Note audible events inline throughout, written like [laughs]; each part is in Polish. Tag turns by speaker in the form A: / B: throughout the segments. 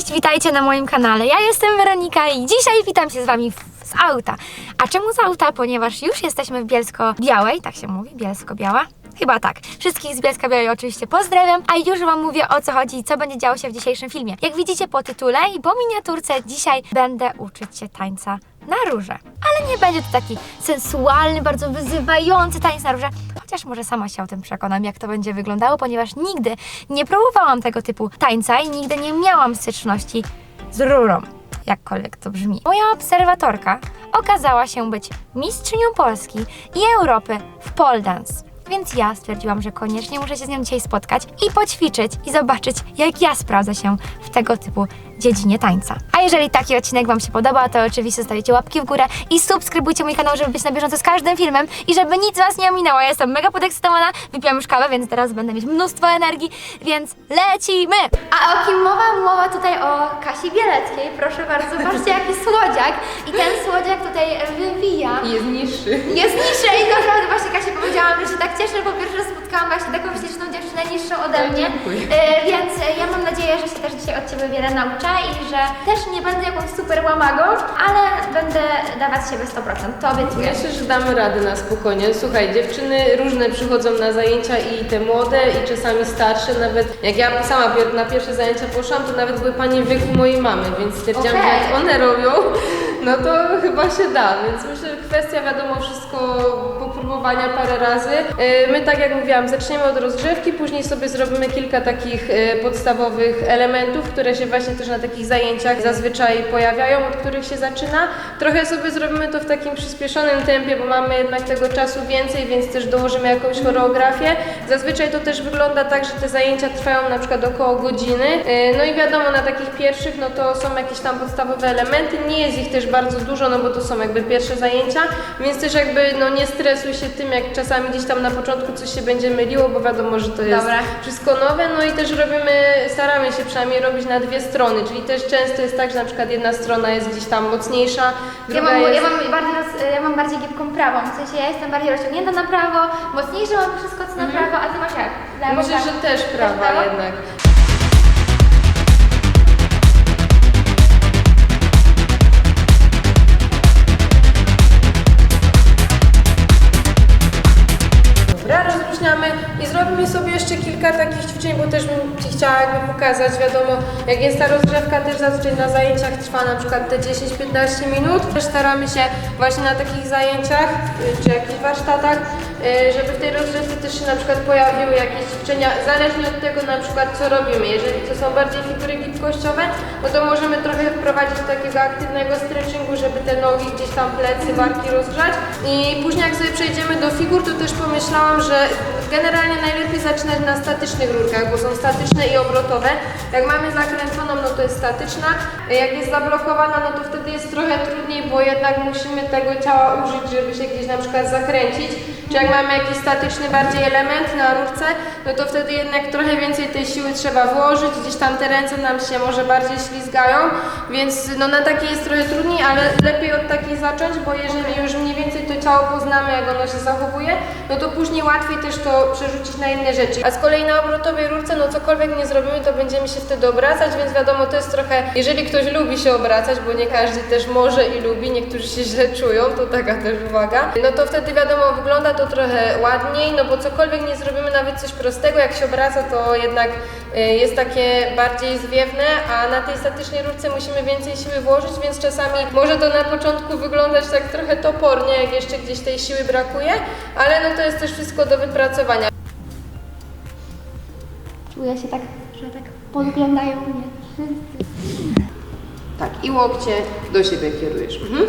A: Cześć, witajcie na moim kanale. Ja jestem Weronika i dzisiaj witam się z Wami z auta. A czemu z auta? Ponieważ już jesteśmy w Bielsko-Białej, tak się mówi, Bielsko-Biała? Chyba tak. Wszystkich z Bielska Białej oczywiście pozdrawiam, a już Wam mówię o co chodzi i co będzie działo się w dzisiejszym filmie. Jak widzicie po tytule i po miniaturce, dzisiaj będę uczyć się tańca na róże. Ale nie będzie to taki sensualny, bardzo wyzywający tańc na róże, chociaż może sama się o tym przekonam, jak to będzie wyglądało, ponieważ nigdy nie próbowałam tego typu tańca i nigdy nie miałam styczności z rurą. Jakkolwiek to brzmi. Moja obserwatorka okazała się być mistrzynią Polski i Europy w pole dance. Więc ja stwierdziłam, że koniecznie muszę się z nią dzisiaj spotkać i poćwiczyć i zobaczyć, jak ja sprawdzę się w tego typu dziedzinie tańca. A jeżeli taki odcinek Wam się podoba, to oczywiście zostawicie łapki w górę i subskrybujcie mój kanał, żeby być na bieżąco z każdym filmem i żeby nic Was nie ominęło. Ja jestem mega podekscytowana, wypiłam już kawę, więc teraz będę mieć mnóstwo energii, więc lecimy! A o kim mowa? Mowa tutaj o Kasi Bieleckiej. Proszę bardzo, zobaczcie jaki słodziak. I ten słodziak tutaj wywija.
B: Jest niższy.
A: Jest niższy i naprawdę właśnie Kasia powiedziałam, że się tak cieszę, bo pierwszy raz spotkałam właśnie taką śliczną dziewczynę niższą ode mnie.
B: dziękuję.
A: E, więc ja mam nadzieję, że się też dzisiaj od Ciebie wiele nauczę i że też nie będę jakąś super łamagą, ale będę dawać siebie 100%. To obiecuję.
B: Myślę, że damy radę na spokojnie. Słuchaj, dziewczyny różne przychodzą na zajęcia i te młode, i czasami starsze. Nawet jak ja sama na pierwsze zajęcia poszłam, to nawet były panie w wieku mojej mamy, więc stwierdziłam,
A: Okej.
B: że jak one robią, no to chyba się da. Więc myślę, że kwestia wiadomo wszystko popróbowania parę razy. E, My tak jak mówiłam, zaczniemy od rozgrzewki, później sobie zrobimy kilka takich e, podstawowych elementów, które się właśnie też na takich zajęciach zazwyczaj pojawiają, od których się zaczyna. Trochę sobie zrobimy to w takim przyspieszonym tempie, bo mamy jednak tego czasu więcej, więc też dołożymy jakąś choreografię. Zazwyczaj to też wygląda tak, że te zajęcia trwają na przykład około godziny. E, No i wiadomo, na takich pierwszych, no to są jakieś tam podstawowe elementy. Nie jest ich też bardzo dużo, no bo to są jakby pierwsze zajęcia, więc też jakby no nie stresuj się tym, jak czasami gdzieś tam na początku coś się będzie myliło, bo wiadomo, że to jest
A: Dobra.
B: wszystko nowe, no i też robimy, staramy się przynajmniej robić na dwie strony, czyli też często jest tak, że na przykład jedna strona jest gdzieś tam mocniejsza,
A: Ja
B: druga
A: mam,
B: jest...
A: ja, mam bardziej roz, ja mam bardziej gibką prawą, w sensie ja jestem bardziej rozciągnięta na prawo, mocniejsze mam wszystko co na prawo, a Ty masz jak? Lewo,
B: Myślę,
A: tak?
B: że też prawa
A: prawo?
B: jednak. I zrobimy sobie jeszcze kilka takich ćwiczeń, bo też chciała jakby pokazać, wiadomo, jak jest ta rozgrzewka też zazwyczaj na zajęciach trwa na przykład te 10-15 minut. Też staramy się właśnie na takich zajęciach czy jakichś warsztatach, y, żeby w tej rozgrzewce też się na przykład pojawiły jakieś ćwiczenia, zależnie od tego na przykład co robimy. Jeżeli to są bardziej figury gibkościowe, no to możemy trochę wprowadzić takiego aktywnego stretchingu, żeby te nogi gdzieś tam plecy, barki rozgrzać. I później jak sobie przejdziemy do figur, to też pomyślałam, że generalnie najlepiej zaczynać na statycznych rurkach, bo są statyczne i obrotowe. Jak mamy zakręconą, no to jest statyczna. Jak jest zablokowana, no to wtedy jest trochę trudniej, bo jednak musimy tego ciała użyć, żeby się gdzieś na przykład zakręcić. Czy jak mamy jakiś statyczny bardziej element na rurce, no to wtedy jednak trochę więcej tej siły trzeba włożyć, gdzieś tam te ręce nam się może bardziej ślizgają, więc no na takiej jest trochę trudniej, ale lepiej od takiej zacząć, bo jeżeli już mniej więcej to ciało poznamy, jak ono się zachowuje, no to później łatwiej też to przerzucić na inne rzeczy. A z kolei na obrotowej rurce, no cokolwiek nie zrobimy, to będziemy się wtedy obracać, więc wiadomo, to jest trochę, jeżeli ktoś lubi się obracać, bo nie każdy też może i lubi, niektórzy się źle czują, to taka też uwaga, no to wtedy wiadomo, wygląda to trochę ładniej, no bo cokolwiek nie zrobimy, nawet coś prostego, jak się obraca, to jednak y, jest takie bardziej zwiewne, a na tej statycznej rurce musimy więcej siły włożyć, więc czasami może to na początku wyglądać tak trochę topornie, jak jeszcze gdzieś tej siły brakuje, ale no to jest też wszystko do wypracowania.
A: Czuję się tak, że tak podglądają mnie
B: Tak, i łokcie do siebie kierujesz. Mhm.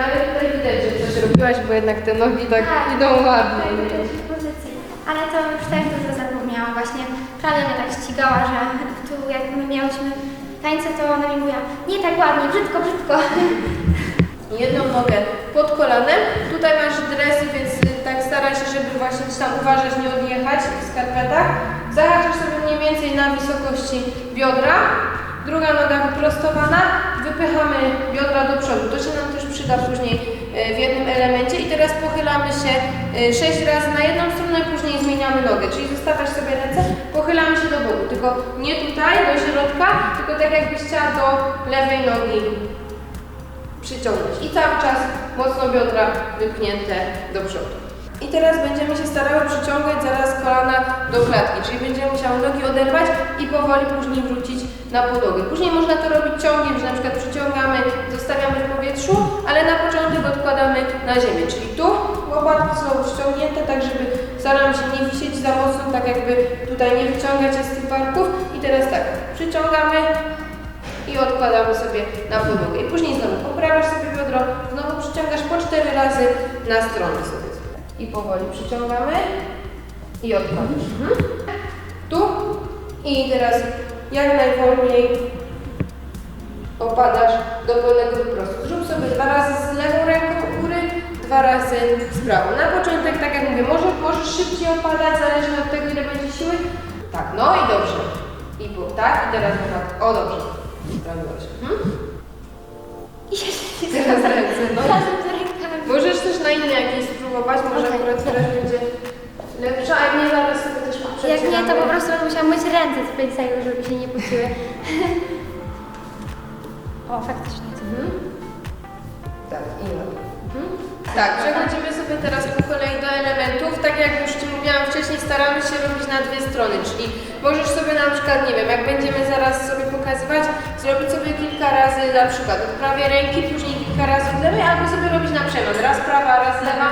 B: Nawet tutaj widać, że coś robiłaś, bo jednak te nogi tak, idą ładnie.
A: w pozycji. Ale to już też dużo zapomniałam właśnie. Klaudia mnie tak ścigała, że tu jak my miałyśmy tańce, to ona mi mówiła, nie tak ładnie, brzydko, brzydko. [laughs]
B: Jedną nogę pod kolanem. Tutaj masz dresy, więc tak staraj się, żeby właśnie tam uważać, nie odjechać w skarpetach. Zahaczasz sobie mniej więcej na wysokości biodra. Druga noga wyprostowana. Wypychamy biodra do przodu. To się nam też przyda później e, w jednym elemencie i teraz pochylamy się 6 razy na jedną stronę, później zmieniamy nogę, czyli zostawiasz sobie ręce, pochylamy się do boku, tylko nie tutaj, do środka, tylko tak jakbyś chciała do lewej nogi przyciągnąć i cały czas mocno biodra wypchnięte do przodu. I teraz będziemy się starały przyciągać zaraz kolana do klatki, czyli będziemy musiały nogi oderwać i powoli później wrócić na podłogę. Później można to robić ciągiem, że na przykład przyciągamy, zostawiamy w powietrzu, ale na początek odkładamy na ziemię, czyli tu łopatki są ściągnięte, tak żeby staramy się nie wisieć za mocno, tak jakby tutaj nie wyciągać z tych barków. I teraz tak, przyciągamy, i odkładamy sobie na podłogę. I później znowu poprawiasz sobie biodro, znowu przyciągasz po cztery razy na stronę sobie. I powoli przyciągamy i odkładasz. Mhm. Tu i teraz jak najwolniej opadasz do pełnego wyprostu. Zrób sobie dwa razy z lewą ręką u góry, dwa razy z prawą. Na początek, tak jak mówię, może, możesz szybciej opadać, zależnie od tego, ile będzie siły. Tak, no i dobrze. I po, tak, i teraz tak. O, dobrze. Sprawiłaś. Mhm.
A: I
B: Teraz ręce, no. Możesz też na inne jakieś spróbować, może
A: Okej.
B: akurat teraz będzie lepsza, a jak nie zaraz sobie też
A: Jak nie, to po prostu będę musiała myć ręce z pejsego, żeby się nie pociły. [laughs] O, faktycznie.
B: Mhm. Tak, i no. Mhm. Tak, przechodzimy sobie teraz po kolei do elementów. Tak jak już Ci mówiłam wcześniej, staramy się robić na dwie strony, czyli możesz sobie na przykład, nie wiem, jak będziemy zaraz sobie pokazywać, zrobić sobie kilka razy na przykład od prawej ręki, później kilka razy od lewej, albo sobie robić na przemian, raz prawa, raz lewa.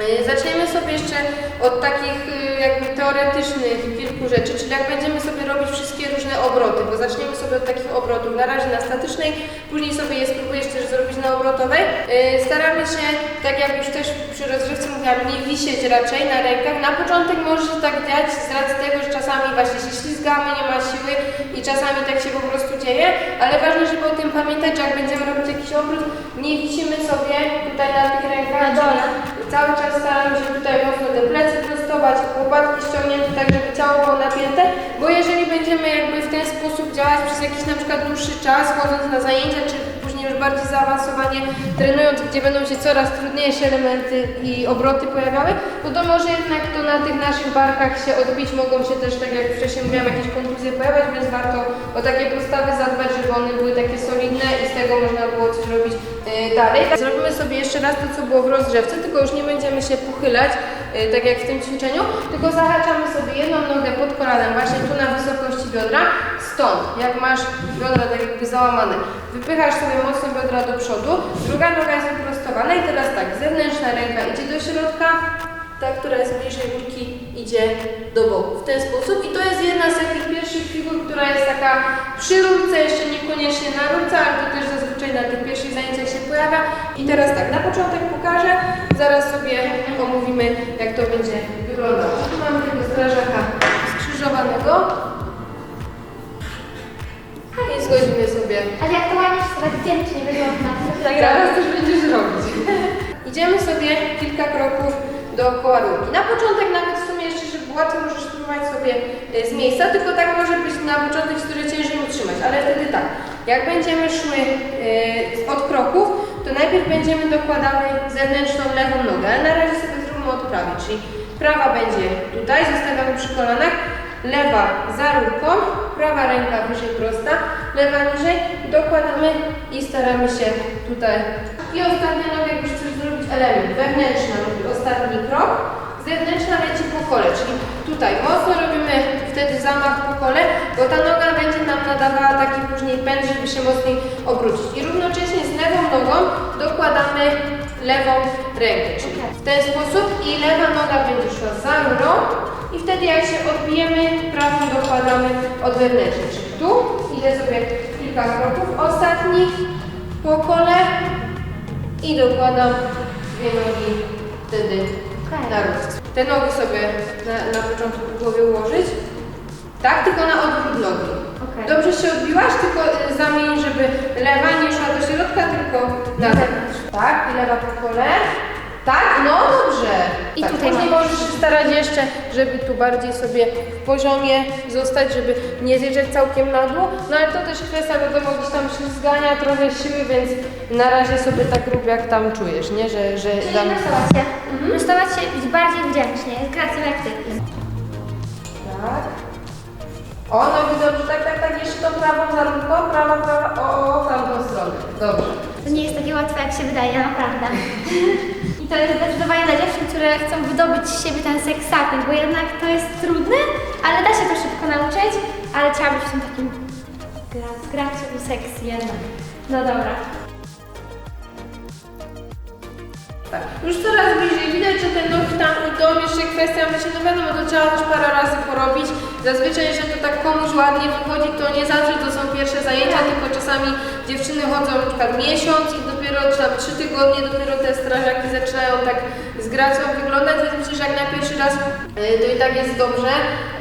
B: Yy, Zaczniemy sobie jeszcze od takich yy, jakby teoretycznych kilku rzeczy, czyli jak będziemy sobie robić wszystkie różne obroty, bo zaczniemy sobie od takich obrotów, na razie na statycznej, później sobie je spróbujesz też zrobić na obrotowej. Yy, Staramy się, tak jak już też przy rozgrzewce mówiłam, nie wisieć raczej na rękach. Na początek może się tak dziać z racji tego, że czasami właśnie się ślizgamy, nie ma siły i czasami tak się po prostu dzieje, ale ważne, żeby o tym pamiętać, że jak będziemy robić jakiś obrót, nie wisimy sobie tutaj na tych rękach,
A: Na dole.
B: Cały czas staramy się tutaj mocno te plecy prostować, łopatki ściągnięte tak, żeby ciało było napięte, bo jeżeli będziemy jakby w ten sposób działać przez jakiś na przykład dłuższy czas, chodząc na zajęcia, czy później już bardziej zaawansowanie trenując, gdzie będą się coraz trudniejsze elementy i obroty pojawiały, no to może jednak to na tych naszych barkach się odbić, mogą się też, tak jak wcześniej mówiłam, jakieś kontuzje pojawiać, więc warto o takie postawy zadbać, żeby one były takie solidne i z tego można było coś robić dalej. Zrobimy sobie jeszcze raz to, co było w rozgrzewce, tylko już nie będziemy się pochylać, yy, tak jak w tym ćwiczeniu, tylko zahaczamy sobie jedną nogę pod kolanem, właśnie tu na wysokości biodra, stąd, jak masz biodra tak jakby załamane, wypychasz sobie mocno biodra do przodu, druga noga jest wyprostowana i teraz tak, zewnętrzna ręka idzie do środka, ta, która jest bliżej górki, idzie do boku. W ten sposób. I to jest jedna z takich pierwszych figur, która jest taka przy rurce, jeszcze niekoniecznie na rurce, ale to też zazwyczaj na tych pierwszych zajęciach się pojawia. I teraz tak, na początek pokażę, zaraz sobie omówimy, jak to będzie wyglądało. Tu mamy tego strażaka skrzyżowanego. I zgodzimy sobie
A: Ale jak to ładnie się tak wdzięcznie wygląda. [laughs]
B: Zaraz też będziesz robić. [laughs] Idziemy sobie kilka kroków dookoła rurki. Na początek nawet w sumie jeszcze, żeby łatwiej możesz spróbować sobie y, z miejsca, tylko tak może być na początek, który ciężej utrzymać, ale wtedy tak, jak będziemy szły y, od kroków, to najpierw będziemy dokładały zewnętrzną lewą nogę, ale na razie sobie zróbmy od prawej, czyli prawa będzie tutaj, zostawiamy przy kolanach, lewa za rurką, prawa ręka wyżej prosta, lewa niżej, dokładamy i staramy się tutaj. I ostatnia noga, jak już zrobić element, wewnętrzna, robi ostatni krok, zewnętrzna leci po kole, czyli tutaj mocno robimy wtedy zamach po kole, bo ta noga będzie nam nadawała taki później pęd, żeby się mocniej obrócić. I równocześnie z lewą nogą dokładamy lewą rękę, czyli w ten sposób i lewa noga będzie szła za rurą i wtedy jak się odbijemy, prawą dokładamy od wewnętrznej, czyli tu idę sobie kilka kroków, ostatni po kole i dokładam dwie nogi wtedy na rurce. Te nogi sobie na, na początku w głowie ułożyć, tak, tylko na odwrót nogi.
A: Okej.
B: Dobrze się odbiłaś, tylko y, zamień, żeby lewa nie szła do środka, tylko na zewnątrz. Tak, i lewa po kole. Tak? No dobrze.
A: I
B: tak,
A: tutaj
B: później możesz się starać jeszcze, żeby tu bardziej sobie w poziomie zostać, żeby nie zjeżdżać całkiem na dół. No ale to też kwestia wiadomo gdzieś tam ślizgania, trochę siły, więc na razie sobie tak rób jak tam czujesz, nie? Że, że
A: Czyli
B: dam...
A: prostować się. Prostować się być bardziej wdzięcznie, z gracją jak ty.
B: Tak. O, nogi dobrze, tak, tak, tak, jeszcze tą prawą za ręką, prawa, prawa, o, o, w tamtą stronę. Dobrze.
A: To łatwe, jak się wydaje, naprawdę. I to jest zdecydowanie dla dziewczyn, które chcą wydobyć z siebie ten seks appeal, bo jednak to jest trudne, ale da się to szybko nauczyć, ale trzeba być w tym takim gra, graczu seks jednak. No dobra.
B: Tak. Już coraz bliżej widać, że te nogi tam idą, jeszcze kwestia, myślę, no wiadomo, to trzeba też parę razy porobić. Zazwyczaj, że to tak komuś ładnie wychodzi, to nie zawsze to są pierwsze zajęcia, tylko czasami dziewczyny chodzą na przykład miesiąc i dopiero, czy tam trzy tygodnie, dopiero te strażaki zaczynają tak z gracją wyglądać, więc myślę, że jak na pierwszy raz y, to i tak jest dobrze,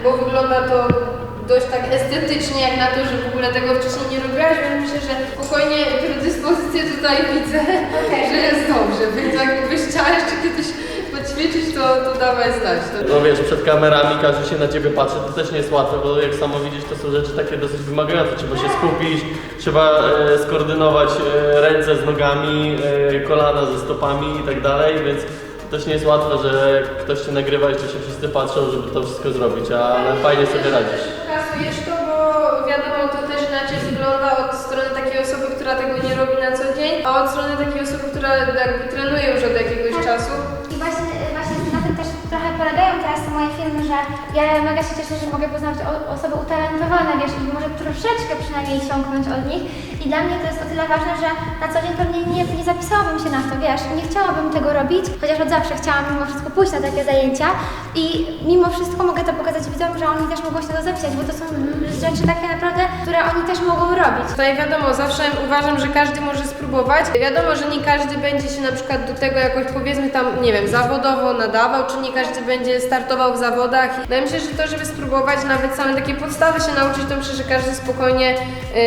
B: bo wygląda to dość tak estetycznie, jak na to, że w ogóle tego wcześniej nie robiłaś, więc myślę, że spokojnie predyspozycję tutaj widzę, że jest dobrze, więc jakbyś chciała jeszcze kiedyś poćwiczyć, to, to dawaj znać. To...
C: No wiesz, przed kamerami każdy się na ciebie patrzy, to też nie jest łatwe, bo jak samo widzisz, to są rzeczy takie dosyć wymagające. Trzeba się skupić, trzeba e, skoordynować e, ręce z nogami, e, kolana ze stopami i tak dalej, więc to też nie jest łatwe, że ktoś cię nagrywa i jeszcze się wszyscy patrzą, żeby to wszystko zrobić, ale fajnie sobie radzisz.
B: Pokazujesz to, bo wiadomo, to też inaczej wygląda od strony takiej osoby, która tego nie robi na co dzień, a od strony takiej osoby, która jakby trenuje już od jakiegoś czasu.
A: Polegają teraz te moje filmy, że ja mega się cieszę, że mogę poznać o- osoby utalentowane, wiesz, i może troszeczkę przynajmniej ciągnąć od nich. I dla mnie to jest o tyle ważne, że na co dzień pewnie nie, nie zapisałabym się na to, wiesz, nie chciałabym tego robić, chociaż od zawsze chciałam mimo wszystko pójść na takie zajęcia i mimo wszystko mogę to pokazać widzom, że oni też mogą się to zapisać, bo to są rzeczy takie naprawdę, które oni też mogą robić.
B: Tutaj wiadomo, zawsze uważam, że każdy może spróbować. Wiadomo, że nie każdy będzie się na przykład do tego jakoś powiedzmy tam, nie wiem, zawodowo nadawał, czy nie każdy będzie startował w zawodach. No ja myślę, że to, żeby spróbować nawet same takie podstawy się nauczyć, to myślę, że każdy spokojnie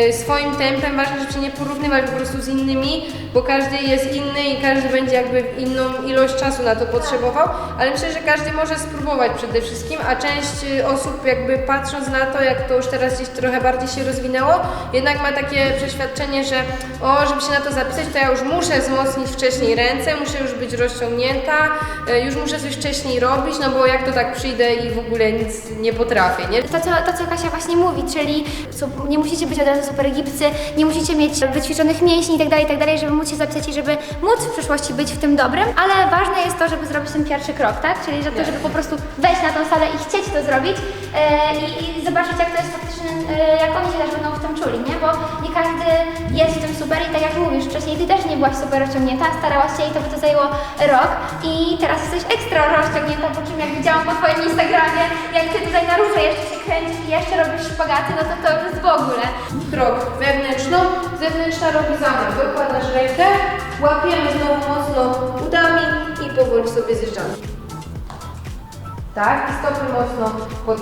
B: y, swoim tempem, ważne, żeby się nie porównywać po prostu z innymi, bo każdy jest inny i każdy będzie jakby inną ilość czasu na to potrzebował, ale myślę, że każdy może spróbować przede wszystkim, a część y, osób jakby patrząc na to, jak to już teraz gdzieś trochę bardziej się rozwinęło, jednak ma takie przeświadczenie, że o, żeby się na to zapisać, to ja już muszę wzmocnić wcześniej ręce, muszę już być rozciągnięta, y, już muszę coś wcześniej robić, no bo jak to tak przyjdę i w ogóle nic nie potrafię, nie?
A: To co, to, co Kasia właśnie mówi, czyli su- nie musicie być od razu super gipsy, nie musicie mieć wyćwiczonych mięśni itd., itd., żeby móc się zapisać i żeby móc w przyszłości być w tym dobrym, ale ważne jest to, żeby zrobić ten pierwszy krok, tak? Czyli że to, żeby po prostu wejść na tą salę i chcieć to zrobić e, i, i zobaczyć, jak to jest faktycznie, e, jak oni się też będą w tym czuli, nie? Bo nie każdy jest w tym super i tak jak mówisz, wcześniej ty też nie byłaś super rozciągnięta, starałaś się i to by to zajęło rok i teraz jesteś ekstra rozciągnięta, po czym jak widziałam po twoim Instagramie, jak ty tutaj na jeszcze się kręcisz i jeszcze robisz szpagaty, no to to jest w ogóle.
B: krok wewnętrzną, zewnętrzna robi zamach. Dokładasz rękę, łapiemy znowu mocno udami i powoli sobie zjeżdżamy. Tak, i stopy mocno pod.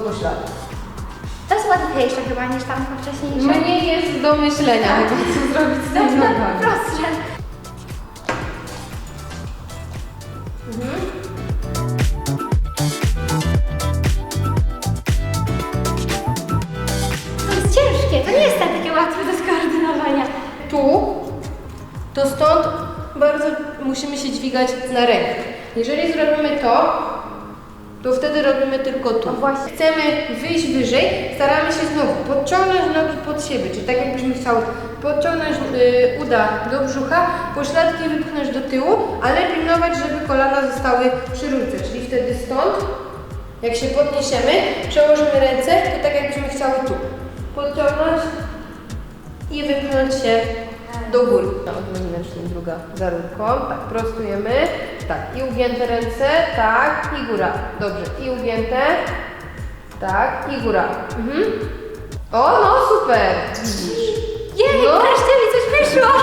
A: To jest łatwiejsze chyba niż tam wcześniejsze.
B: Mnie jest do myślenia, chyba, co zrobić z
A: jest
B: tymi
A: na
B: nogami.
A: prostsze. To jest ciężkie, to nie jest tak takie łatwe do skoordynowania.
B: Tu, to stąd bardzo musimy się dźwigać na rękę. Jeżeli zrobimy to, to wtedy robimy tylko tu.
A: Właśnie.
B: Chcemy wyjść wyżej, staramy się znowu podciągnąć nogi pod siebie, czyli tak jakbyśmy chciały podciągnąć y, uda do brzucha, pośladki wypchnąć do tyłu, ale pilnować, żeby kolana zostały przy rurce, czyli wtedy stąd, jak się podniesiemy, przełożymy ręce, to tak jakbyśmy chciały tu. Podciągnąć i wypchnąć się do góry. Odwrócimy czyli druga za rurką. Tak, prostujemy. Tak, i ugięte ręce. Tak, i góra. Dobrze, i ugięte. Tak, i góra. Mhm. O, no super! Widzisz.
A: Jej,
B: No.
A: wreszcie mi coś wyszło! [laughs]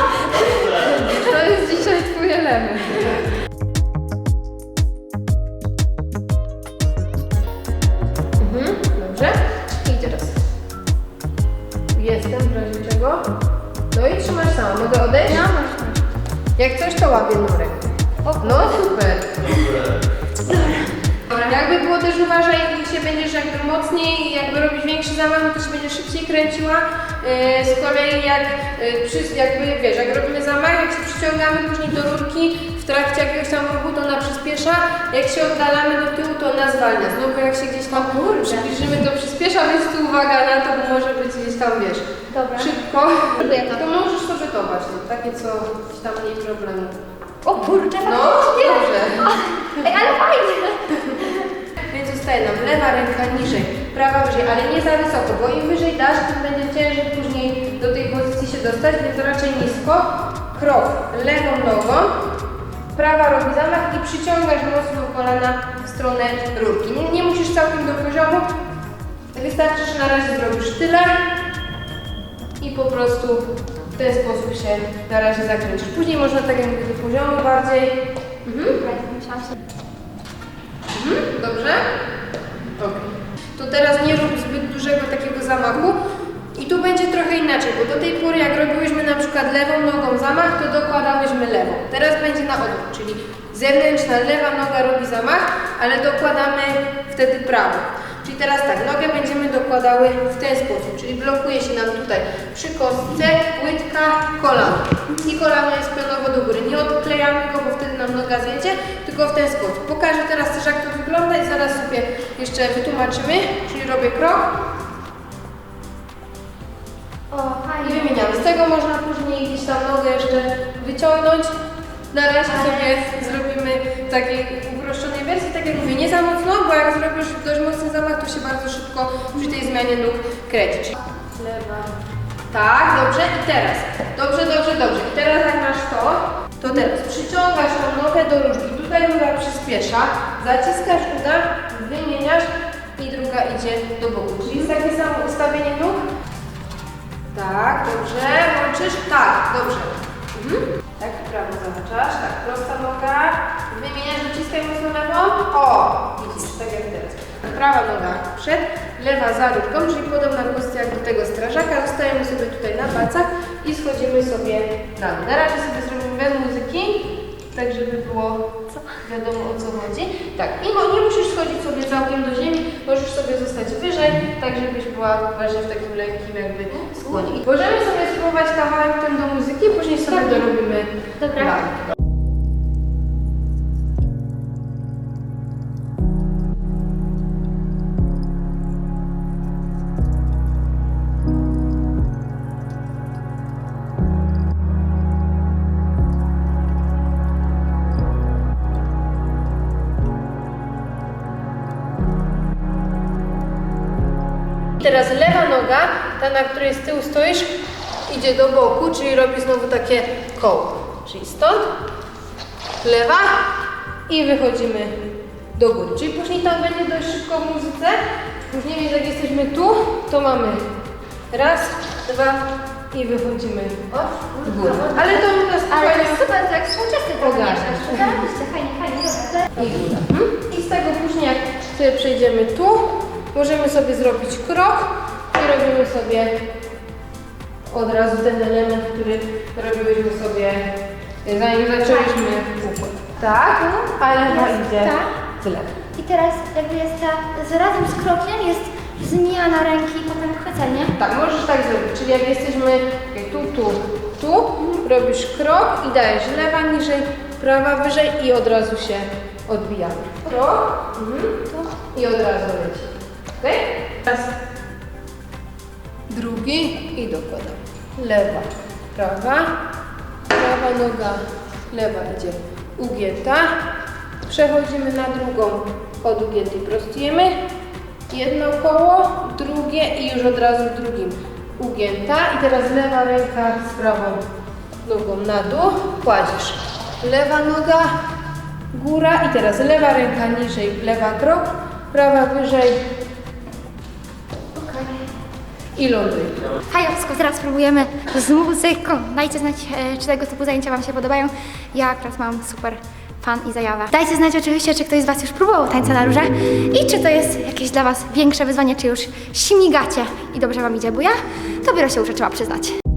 B: To jest dzisiaj twój element. Mhm, dobrze. I teraz. Jestem w razie czego. No i trzymasz sama. Mogę odejść?
A: No, można.
B: Jak coś, to łapię ręką. No super. Jakby było też uważaj, jak się będziesz jakby mocniej, jakby robić większy zamach, no to się będzie szybciej kręciła. Yy, z kolei jak yy, przy, jakby wiesz, jak robimy zamach, jak się przyciągamy później do rurki w trakcie jakiegoś tam ruchu, to ona przyspiesza. Jak się oddalamy do tyłu, to ona zwalnia. Znowu jak się gdzieś tam przybliżymy, to przyspiesza, więc tu uwaga na to, bo może być gdzieś tam wiesz.
A: Dobra.
B: Szybko.
A: To.
B: Możesz to właśnie, takie co gdzieś tam mniej problemu.
A: O kurczę,
B: No,
A: faktycznie.
B: dobrze.
A: Ej, ale fajnie.
B: Zostaje nam lewa ręka niżej, prawa wyżej, ale nie za wysoko, bo im wyżej dasz, tym będzie ciężej później do tej pozycji się dostać, więc raczej nisko. Krok lewą nogą, prawa robi zamach i przyciągasz mocno kolana w stronę rurki. Nie, nie musisz całkiem do poziomu, wystarczy, że na razie zrobisz tyle i po prostu w ten sposób się na razie zakręcisz. Później można tak jak mówię do poziomu bardziej. Mhm. Mhm, Dobrze? To teraz nie rób zbyt dużego takiego zamachu. I tu będzie trochę inaczej, bo do tej pory jak robiłyśmy na przykład lewą nogą zamach, to dokładałyśmy lewą. Teraz będzie na odwrót, czyli zewnętrzna lewa noga robi zamach, ale dokładamy wtedy prawą. Czyli teraz tak, nogę będziemy dokładały w ten sposób, czyli blokuje się nam tutaj przy kostce, łydka, kolano. I kolano jest pionowo do góry. Nie odklejamy go, bo wtedy nam noga zjedzie, tylko w ten sposób. Pokażę teraz też jak to wygląda i zaraz sobie jeszcze wytłumaczymy. Czyli robię krok
A: O,
B: i
A: fajnie.
B: wymieniamy. Z tego można później gdzieś tam nogę jeszcze wyciągnąć. Na razie sobie zrobimy takiej uproszczonej wersji, tak jak mówię, nie za mocno, bo jak zrobisz dość mocny zamach, to się bardzo szybko przy tej zmianie nóg kręci. Lewa. Tak, dobrze. I teraz. Dobrze, dobrze, dobrze. I teraz jak masz to, to teraz przyciągasz tą nogę do różki. Tutaj noga przyspiesza, zaciskasz uda, wymieniasz i druga idzie do boku. Czyli jest takie samo ustawienie nóg. Tak, dobrze. Łączysz? Tak, dobrze. Mhm. Tak, prawo zahaczasz. Tak, prosta noga. Wymieniasz, dociskaj mocno lewą. O, widzisz, tak jak teraz. Prawa noga przed, lewa za rurką, czyli podobna pozycja jak do tego strażaka. Zostajemy sobie tutaj na palcach i schodzimy sobie na dół. Na razie sobie zrobimy bez muzyki, tak żeby było wiadomo o co chodzi. Tak, i mo- nie musisz schodzić sobie całkiem do ziemi, możesz sobie zostać wyżej, tak żebyś była właśnie w takim lekkim jakby skłonie. Możemy sobie spróbować kawałek ten do muzyki, później sobie
A: Tak.
B: dorobimy
A: Dobra.
B: dalej. Teraz lewa noga, ta na której z tyłu stoisz, idzie do boku, czyli robi znowu takie koło. Czyli stąd, lewa i wychodzimy do góry. Czyli później tam będzie dość szybko w muzyce. Później jak jesteśmy tu, to mamy raz, dwa i wychodzimy w górę. Ale to u nas
A: Ale to jest super, to jak współczesny
B: Ogarniasz.
A: fajnie, fajnie,
B: i góra. Mhm. I z tego później jak sobie przejdziemy tu, możemy sobie zrobić krok i robimy sobie od razu ten element, który robiłyśmy sobie zanim zaczęliśmy układ. Tak, ale lewa idzie
A: Tak. I teraz jakby jest ta, z razem z krokiem jest zmiana ręki i potem chwycenie.
B: Tak, możesz tak zrobić, czyli jak jesteśmy tu, tu, tu, robisz krok i dajesz lewa niżej, prawa wyżej i od razu się odbijamy. Krok mhm. i od razu leci. Ok? Teraz drugi i dokładamy. Lewa, prawa, prawa noga, lewa idzie ugięta. Przechodzimy na drugą od ugiętej prostujemy. Jedno koło, drugie i już od razu drugim ugięta. I teraz lewa ręka z prawą nogą na dół, kładziesz. Lewa noga, góra i teraz lewa ręka niżej, lewa krok, prawa wyżej i ląduj.
A: Hajowsko, teraz spróbujemy z muzyką. Dajcie znać, e, czy tego typu zajęcia Wam się podobają. Ja akurat mam super fan i zajawę. Dajcie znać oczywiście, czy ktoś z Was już próbował tańca na róże i czy to jest jakieś dla Was większe wyzwanie, czy już śmigacie i dobrze Wam idzie, bo ja dopiero się uczę, trzeba przyznać.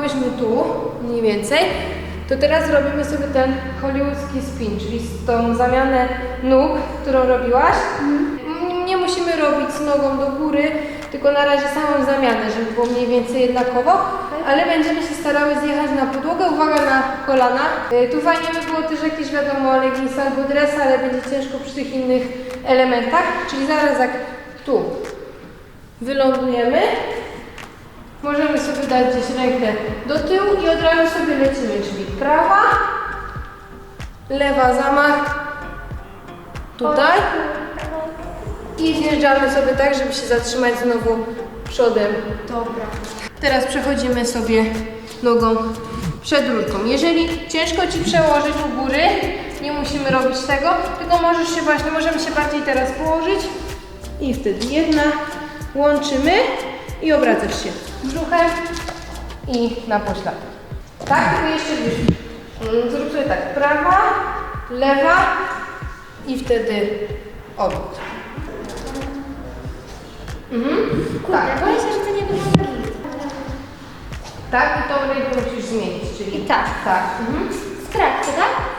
B: Wylądowałyśmy tu, mniej więcej, to teraz robimy sobie ten hollywoodzki spin, czyli z tą zamianę nóg, którą robiłaś. Mm, Nie musimy robić z nogą do góry, tylko na razie samą zamianę, żeby było mniej więcej jednakowo, ale będziemy się starały zjechać na podłogę. Uwaga na kolana. Y, Tu fajnie by było też jakieś wiadomo leggings albo dres, ale będzie ciężko przy tych innych elementach, czyli zaraz jak tu wylądujemy, możemy sobie dać gdzieś rękę do tyłu i od razu sobie lecimy, czyli prawa, lewa zamach, tutaj i zjeżdżamy sobie tak, żeby się zatrzymać znowu przodem.
A: Dobra.
B: Teraz przechodzimy sobie nogą przed rurką. Jeżeli ciężko Ci przełożyć u góry, nie musimy robić tego, tylko możesz się właśnie, możemy się bardziej teraz położyć i wtedy jedna, łączymy i obracasz się brzuchem i na pośladek. Tak, tylko jeszcze bliżej. Mm, Zrób sobie tak, prawa, lewa i wtedy odwrót. Mhm. Tak.
A: Boję się, że to nie wygląda git.
B: Tak, i tą rękę musisz zmienić, czyli
A: I tak.
B: tak. Mhm.
A: Trakcie, tak?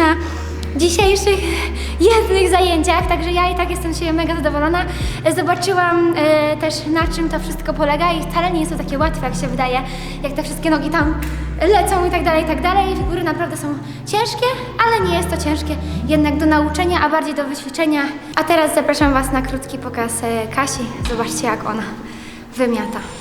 A: Na dzisiejszych jednych zajęciach, także ja i tak jestem siebie mega zadowolona. Zobaczyłam e, też na czym to wszystko polega i wcale nie jest to takie łatwe, jak się wydaje, jak te wszystkie nogi tam lecą i tak dalej, i tak dalej. Figury naprawdę są ciężkie, ale nie jest to ciężkie jednak do nauczenia, a bardziej do wyćwiczenia. A teraz zapraszam Was na krótki pokaz e, Kasi. Zobaczcie, jak ona wymiata.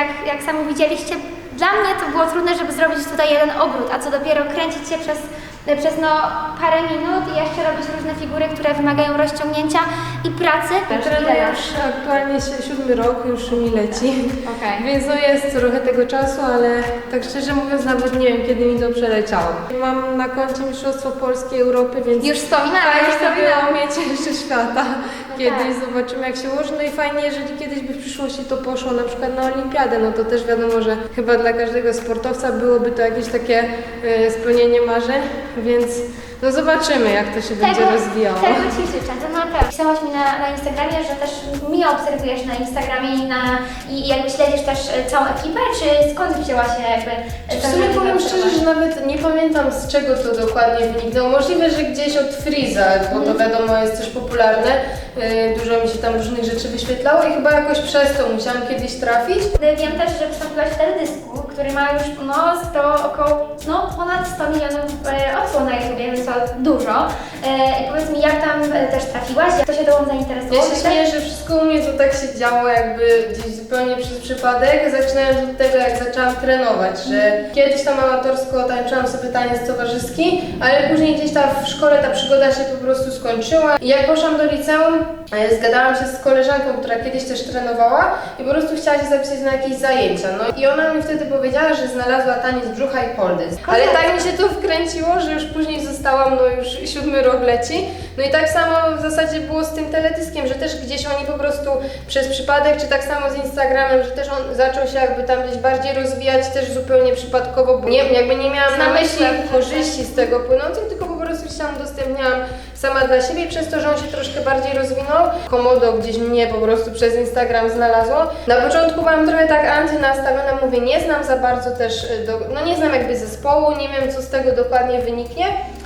A: Jak, jak sami widzieliście, dla mnie to było trudne, żeby zrobić tutaj jeden obrót, a co dopiero kręcić się przez, przez no, parę minut i jeszcze robić różne figury, które wymagają rozciągnięcia i pracy.
B: Trenuję już aktualnie si- siódmy rok, już mi leci.
A: Okej.
B: Więc no jest trochę tego czasu, ale tak szczerze mówiąc nawet nie wiem kiedy mi to przeleciało. Mam na koncie Mistrzostwo Polskie Europy, więc
A: Już wspominałam,
B: fajnie
A: już
B: było
A: wspominałam.
B: mieć jeszcze świata. Kiedyś
A: tak.
B: zobaczymy jak się ułoży. No i fajnie, jeżeli kiedyś by w przyszłości to poszło na przykład na olimpiadę, no to też wiadomo, że chyba dla każdego sportowca byłoby to jakieś takie e, spełnienie marzeń, więc no zobaczymy jak to się będzie rozwijało.
A: Tego Ci życzę, to na pewno. Pisałaś mi na, na Instagramie, że też mnie obserwujesz na Instagramie i, na, i jakby śledzisz też e, całą ekipę, czy skąd wzięła się jakby e,
B: W
A: ten
B: sumie
A: motyw
B: powiem
A: do
B: szczerze, że nawet nie pamiętam z czego to dokładnie wyniknęło. Możliwe, że gdzieś od Freeza, bo to wiadomo jest też popularne. Yy, Dużo mi się tam różnych rzeczy wyświetlało i chyba jakoś przez to musiałam kiedyś trafić.
A: Wiem też, że wystąpiłaś w teledysku, który ma już no, 100, około, no ponad 100 milionów e, odsłon na YouTube, więc to dużo. I powiedz mi, jak tam też trafiłaś, jak to się tobą
B: Ja
A: zainteresowało?
B: się śmieję, że wszystko u mnie to tak się działo jakby gdzieś zupełnie przez przypadek, zaczynając od tego jak zaczęłam trenować, że kiedyś tam amatorsko tańczyłam sobie taniec towarzyski, ale później gdzieś tam w szkole ta przygoda się po prostu skończyła i jak poszłam do liceum, zgadałam się z koleżanką, która kiedyś też trenowała i po prostu chciała się zapisać na jakieś zajęcia, no i ona mi wtedy powiedziała, że znalazła taniec brzucha i pole dance. Ale tak mi się to wkręciło, że już później zostałam, no już siódmy rok leci. No i tak samo w zasadzie było z tym teledyskiem, że też gdzieś oni po prostu przez przypadek, czy tak samo z Instagramem, że też on zaczął się jakby tam gdzieś bardziej rozwijać też zupełnie przypadkowo, bo nie, jakby nie miałam na myśli korzyści z tego płynących, tylko gdzieś tam udostępniałam sama dla siebie przez to, że on się troszkę bardziej rozwinął. Komodo gdzieś mnie po prostu przez Instagram znalazło. Na początku byłam trochę tak antynastawiona, mówię, nie znam za bardzo też, y, do, no nie znam jakby zespołu, nie wiem co z tego dokładnie wyniknie.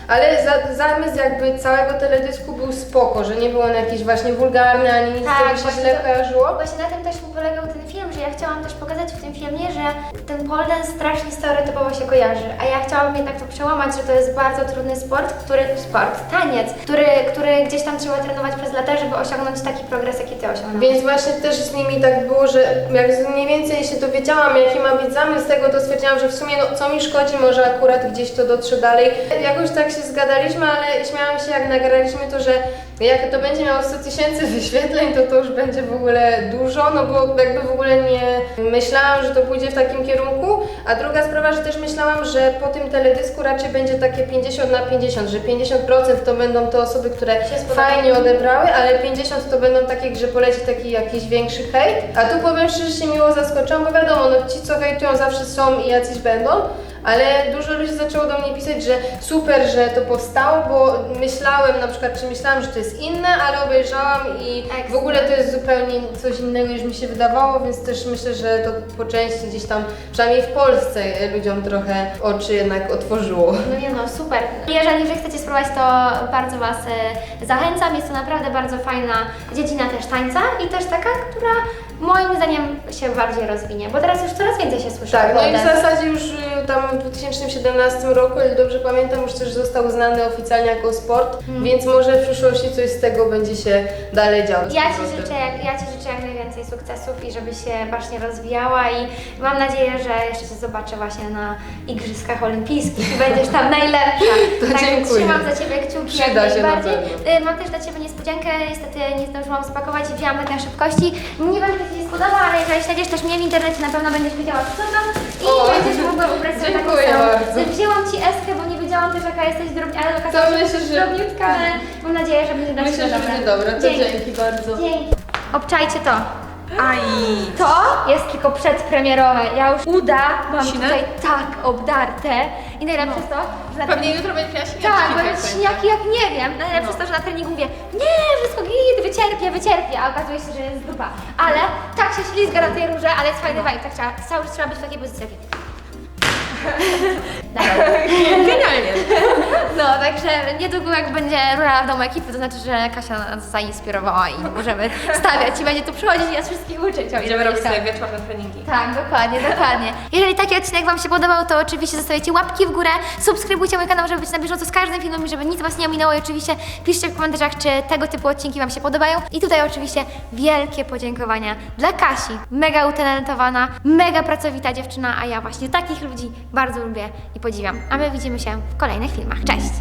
B: Ale za, zamysł jakby całego teledysku był spoko, że nie był on jakiś właśnie wulgarny, ani nic,
A: Tak,
B: co by się
A: właśnie
B: źle
A: to-
B: kojarzyło.
A: Właśnie na tym też polegał ten film, że ja chciałam też pokazać w tym filmie, że ten pole dance strasznie stereotypowo się kojarzy, a ja chciałam jednak to przełamać, że to jest bardzo trudny sport, który, sport, taniec, który, który gdzieś tam trzeba trenować przez lata, żeby osiągnąć taki progres, jaki Ty osiągnąłeś.
B: Więc właśnie też z nimi tak było, że jak mniej więcej się dowiedziałam, jaki ma być zamysł tego, to stwierdziłam, że w sumie no, co mi szkodzi, może akurat gdzieś to dotrze dalej. Jakoś tak się zgadaliśmy, ale śmiałam się jak nagraliśmy to, że jak to będzie miało 100 tysięcy wyświetleń, to to już będzie w ogóle dużo, no bo jakby w ogóle nie myślałam, że to pójdzie w takim kierunku. A druga sprawa, że też myślałam, że po tym teledysku raczej będzie takie 50 na 50, że 50% to będą te osoby, które fajnie odebrały, ale 50 to będą takie, że poleci taki jakiś większy hejt. A tu powiem szczerze, że się miło zaskoczyłam, bo wiadomo, no ci co hejtują zawsze są i jacyś będą. Ale dużo ludzi zaczęło do mnie pisać, że super, że to powstało, bo myślałem na przykład, czy myślałam, że to jest inne, ale obejrzałam i w ogóle to jest zupełnie coś innego niż mi się wydawało, więc też myślę, że to po części gdzieś tam, przynajmniej w Polsce ludziom trochę oczy jednak otworzyło.
A: No nie no, super. Jeżeli wy chcecie spróbować, to bardzo Was e, zachęcam. Jest to naprawdę bardzo fajna dziedzina też tańca i też taka, która moim zdaniem się bardziej rozwinie, bo teraz już coraz więcej się słyszy
B: Tak, no i w zasadzie już y, tam w 2017 roku, ile dobrze pamiętam, już też został uznany oficjalnie jako sport, więc może w przyszłości coś z tego będzie się dalej działo.
A: Ja Ci, życzę, jak, ja Ci życzę jak najwięcej sukcesów i żeby się bacznie rozwijała i mam nadzieję, że jeszcze Cię zobaczę właśnie na Igrzyskach Olimpijskich i będziesz tam [laughs] najlepsza.
B: To
A: Także
B: dziękuję.
A: trzymam za Ciebie kciuki jak
B: Przyda się
A: najbardziej.
B: pewno.
A: Y, Mam też dla Ciebie niespodziankę, niestety nie zdążyłam spakować i wzięłam tak na szybkości. Nie wiem, czy Ci się spodoba, ale jeżeli śledzisz też mnie w internecie, na pewno będziesz wiedziała co tam i
B: O,
A: będziesz mogła ubrać sobie taką
B: dziękuję
A: samą. Wzięłam Ci eskę, bo nie wiedziałam też jaka jesteś drobna, ale okazało się, że
B: myślę, że-
A: drobniutka, ale mam nadzieję, że będzie dla
B: Myślę,
A: Ciebie
B: że
A: dobre.
B: będzie dobre, to
A: Dzięki.
B: dzięki bardzo.
A: Dzięki. Obczajcie to.
D: Aj!
A: To jest tylko przedpremierowe. Ja już uda mam
D: Sinę?
A: tutaj tak obdarte. I najlepsze jest to, że na
D: Pewnie jutro będzie miała
A: tak, bo jest śniaki jak nie wiem. Najlepsze jest to, że na treningu mówię, nie, wszystko git, wycierpię, wycierpię, a okazuje się, że jest dupa. Ale tak się ślizga na tej rurze, ale jest fajny vibe, tak trzeba, cały czas trzeba być w takiej pozycji.
D: Genialnie. [laughs]
A: No, także niedługo jak będzie rura w domu ekipy, to znaczy, że Kasia nas zainspirowała i możemy [laughs] stawiać i będzie tu przychodzić i nas wszystkich uczyć. o ile
D: Będziemy robić
A: będzie
D: sobie wieczorne treningi.
A: Tak, dokładnie, dokładnie. Jeżeli taki odcinek Wam się podobał, to oczywiście zostawiacie łapki w górę, subskrybujcie mój kanał, żeby być na bieżąco z każdym filmem i żeby nic Was nie ominęło i oczywiście piszcie w komentarzach, czy tego typu odcinki Wam się podobają. I tutaj oczywiście wielkie podziękowania dla Kasi, mega utalentowana, mega pracowita dziewczyna, a ja właśnie takich ludzi bardzo lubię i podziwiam. A my widzimy się w kolejnych filmach. Cześć!